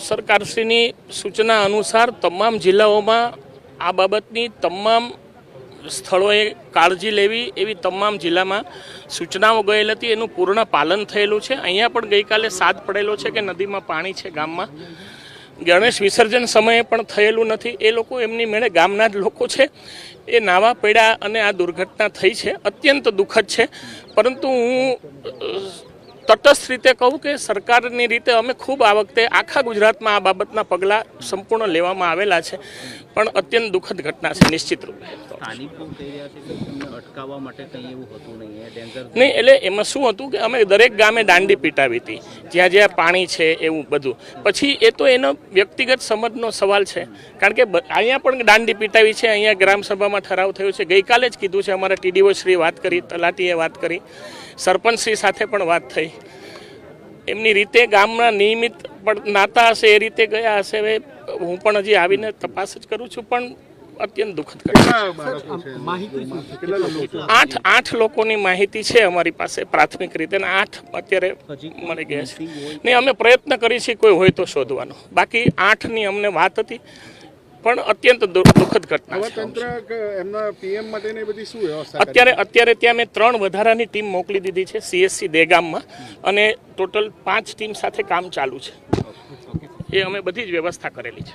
સરકારશ્રીની સૂચના અનુસાર તમામ જિલ્લાઓમાં આ બાબતની તમામ સ્થળોએ કાળજી લેવી એવી તમામ જિલ્લામાં સૂચનાઓ ગયેલ હતી. એનું પૂર્ણ પાલન થયેલું છે. અહીંયા પણ ગઈકાલે સાદ પડેલો છે કે નદીમાં પાણી છે ગામમાં. ગણેશ વિસર્જન સમયે પણ થયેલું નથી. એ લોકો એમની મેળે ગામના જ લોકો છે. એ નાવા પડ્યા અને આ દુર્ઘટના થઈ છે. અત્યંત દુઃખદ છે. પરંતુ હું તટસ્થ રીતે કહું કે સરકારની રીતે અમે ખૂબ આ વખતે આખા ગુજરાતમાં આ બાબતના પગલાં સંપૂર્ણ લેવામાં આવેલા છે. પણ અત્યંત દુઃખદ ઘટના છે, નિશ્ચિત રૂપે. નહીં એટલે એમાં શું હતું કે અમે દરેક ગામે દાંડી પીટાવી હતી. જ્યાં જ્યાં પાણી છે એવું બધું. પછી એ તો એનો વ્યક્તિગત સમજનો સવાલ છે. કારણ કે અહીંયા પણ દાંડી પીટાવી છે, અહીંયા ગ્રામસભામાં ઠરાવ થયો છે. ગઈકાલે જ કીધું છે, અમારા ટીડીઓ શ્રી વાત કરી, તલાટીએ વાત કરી. સરપંચશ્રી સાથે પણ વાત થઈ. એમની રીતે ગામના નિયમિત પણ નાતા હશે, એ રીતે ગયા હશે. હવે હું પણ હજી આવીને તપાસ જ કરું છું. પણ અત્યંત દુઃખદ ઘટના આઠ આઠ લોકોની માહિતી છે અમારી પાસે પ્રાથમિક રીતે અને આઠ અત્યારે મળી ગયા છે. ને અમે પ્રયત્ન કરીએ છીએ કોઈ હોય તો શોધવાનો. બાકી આઠની અમને વાત હતી પણ અત્યંત દુઃખદ ઘટના આવા છે. તંત્ર કે એમના પીએમ માટેની બધી શું વ્યવસ્થા કરી? અત્યારે અત્યારે ત્યાં મેં ત્રણ વધારાની ટીમ મોકલી દીધી છે સીએસસી દેગામમાં. અને ટોટલ પાંચ ટીમ સાથે કામ ચાલુ છે. એ અમે બધી જ વ્યવસ્થા કરેલી છે.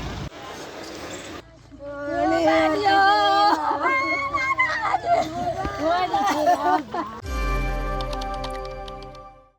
Oh,